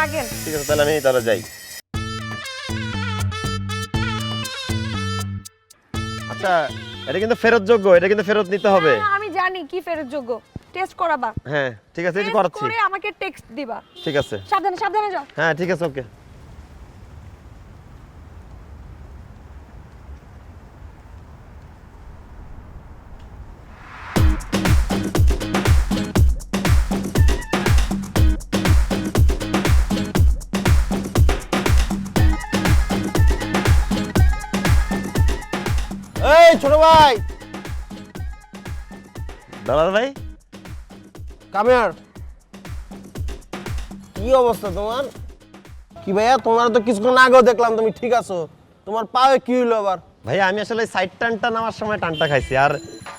রাখেন ঠিক আছে তাহলে আমি তাহলে যাই। আচ্ছা এটা কিন্তু ফেরত যোগ্য এটা কিন্তু ফেরত নিতে হবে। হ্যাঁ, আমি জানি কি ফেরত যোগ্য টেস্ট করাবা। হ্যাঁ ঠিক আছে এটা করাচ্ছি। করে আমাকে টেক্সট দিবা। ঠিক আছে। সাবধানে সাবধানে যাও। হ্যাঁ ঠিক আছে ওকে। এই ছোট ভাই। দাদা ভাই? কামিয়ার কি অবস্থা তোমার? কি ভাইয়া তোমার তো কিছুক্ষণ আগেও দেখলাম তুমি ঠিক আছো। তোমার পায়ে কি হইল আবার? ভাই আমি আসলে সাইড টানটা নামার সময় টানটা খাইছি আর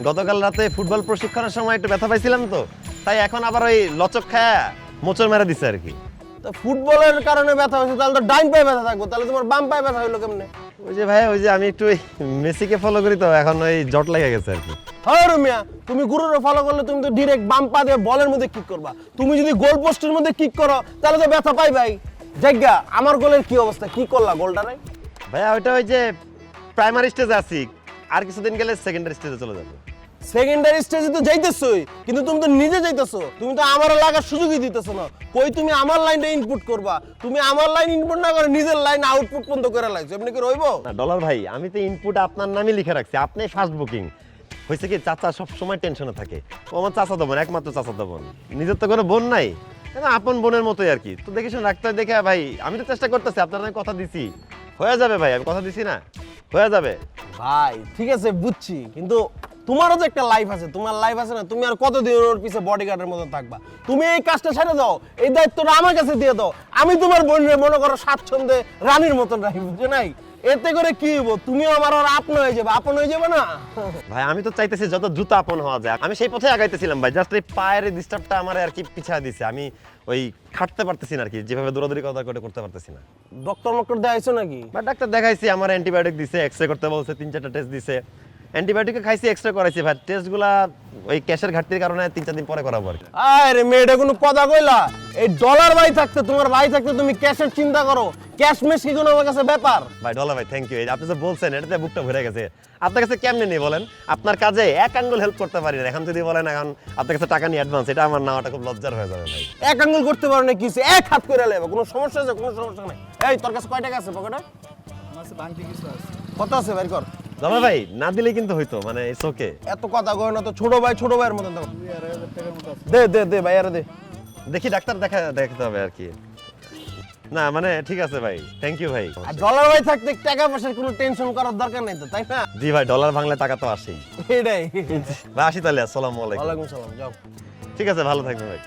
গতকাল রাতে ফুটবল প্রশিক্ষণের সময় একটু ব্যথা পাইছিলাম তো তাই এখন আবার ওই লচক খায়া মোচর মেরে দিছে আর কি। তো ফুটবলের কারণে ব্যথা হয়েছে তাহলে তো ডাইন পায়ে ব্যথা থাকব তাহলে তোমার বাম পায়ে ব্যথা হইল কেমনে? ওই যে ভাই ওই যে আমি একটু মেসিকে ফলো করি তো এখন ওই জট লেগে গেছে আর কি। হ্যাঁ রুমিয়া তুমি গুরুরে ফলো করলে তুমি তো ডিরেক্ট বাম পা দিয়ে বলের মধ্যে কিক করবা। তুমি যদি গোল পোস্টের মধ্যে কিক করো তাহলে তো ব্যথা পাই ভাই। জায়গা আমার গোলের কি অবস্থা? কি করলা গোলটা রে? ভাইয়া ওইটা ওই যে প্রাইমারি স্টেজে আছি আর কিছুদিন গেলে সেকেন্ডারি স্টেজে চলে যাব। সেকেন্ডারি স্টেজে তো যাইতেছই কিন্তু তুমি তো নিজে যাইতেছো তুমি তো আমার লাগার সুযোগই দিতেছো না। কই তুমি আমার লাইনটা ইনপুট করবা? তুমি আমার লাইন ইনপুট না করে নিজের লাইন আউটপুট বন্ধ করে লাগছো এমনি কি রইবো? না ডলার ভাই আমি তো ইনপুট আপনার নামে লিখে রাখছি আপনি ফার্স্ট বুকিং হয়েছে কি চাচা সব সময় টেনশনে থাকে। ও আমার চাচা দেবন একমাত্র চাচা দেবন। নিজের তো কোনো বোন নাই। আপন বোনের মতোই আর কি। তো দেখে শুনে রাখতে দেখে ভাই আমি তো চেষ্টা করতেছি আপনার আমি কথা দিছি। হয়ে যাবে ভাই আমি কথা দিছি না। হয়ে যাবে। ভাই ঠিক আছে বুঝছি কিন্তু তোমারও তো একটা লাইফ আছে তোমার লাইফ আছে না তুমি আর কতদিন ওর পিছে বডিগার্ডের মতো থাকবা? তুমি এই কাজটা ছেড়ে দাও এই দায়িত্বটা আমার কাছে দিয়ে দাও আমি তোমার বোনের মনে করো স্বাচ্ছন্দ্যে রানীর মতন রাখি বুঝছ নাই? এতে করে কি হইব? তুমিও আমার আর আপন হয়ে যাবে আপন হয়ে যাবে না? ভাই আমি তো চাইতেছি যত দ্রুত আপন হওয়া যায়। আমি সেই পথে আগাইতেছিলাম ভাই জাস্ট এই পায়ের ডিস্টার্বটা আমার আর কি পিছায় দিছে। আমি ওই খাটতে পারতেছি না আর কি যেভাবে দৌড়াদৌড়ি কথা করে করতে পারতেছি না। ডক্টর মক্টর দেখাইছো নাকি? বা ডাক্তার দেখাইছি আমার অ্যান্টিবায়োটিক দিছে এক্স রে করতে বলছে তিন চারটা টেস্ট দিছে। অ্যান্টিবায়োটিক খাইছি করাইছি ভাই। টেস্টগুলা ওই ক্যাশের ঘাটতির কারণে তিন চার দিন পরে করাবো আর মেয়েটা কোনো কথা কইলা? এই ডলার ভাই থাকতে তোমার ভাই থাকতে তুমি ক্যাশের চিন্তা করো। ক্যাশ মেশ কি কোনো আমার কাছে ব্যাপার? ভাই ডলা ভাই থ্যাংক ইউ আপনি যে বলছেন এটাতে বুকটা ভরে গেছে। আপনার কাছে কেমনে নেই বলেন? আপনার কাজে এক আঙ্গুল হেল্প করতে পারি না। এখন যদি বলেন এখন আপনার কাছে টাকা নিয়ে অ্যাডভান্স এটা আমার নেওয়াটা খুব লজ্জার হয়ে যাবে ভাই। এক আঙ্গুল করতে পারো না কিছু এক হাত করে লেবে। কোনো সমস্যা আছে? কোনো সমস্যা নাই। এই তোর কাছে কয় টাকা আছে পকেটে? কত আছে বের কর। ডলা ভাই না দিলেই কিন্তু হইতো মানে ইটস ওকে এত কথা কয় না তো ছোট ভাই ছোট ভাইয়ের মতন দেখো। দে দে দে ভাই আরে দে। দেখি ডাক্তার দেখা দেখতে হবে আর কি। না মানে ঠিক আছে ভাই থ্যাংক ইউ ভাই। আর ডলার ভাই থাকতে টাকা পয়সার কোনো টেনশন করার দরকার নাই তো তাই না? জি ভাই ডলার ভাঙলে টাকা তো আসেই। এটাই। ভাই আসি তাহলে আসসালামু আলাইকুম। ওয়ালাইকুম সালাম যাও। ঠিক আছে ভালো থাকবেন ভাই।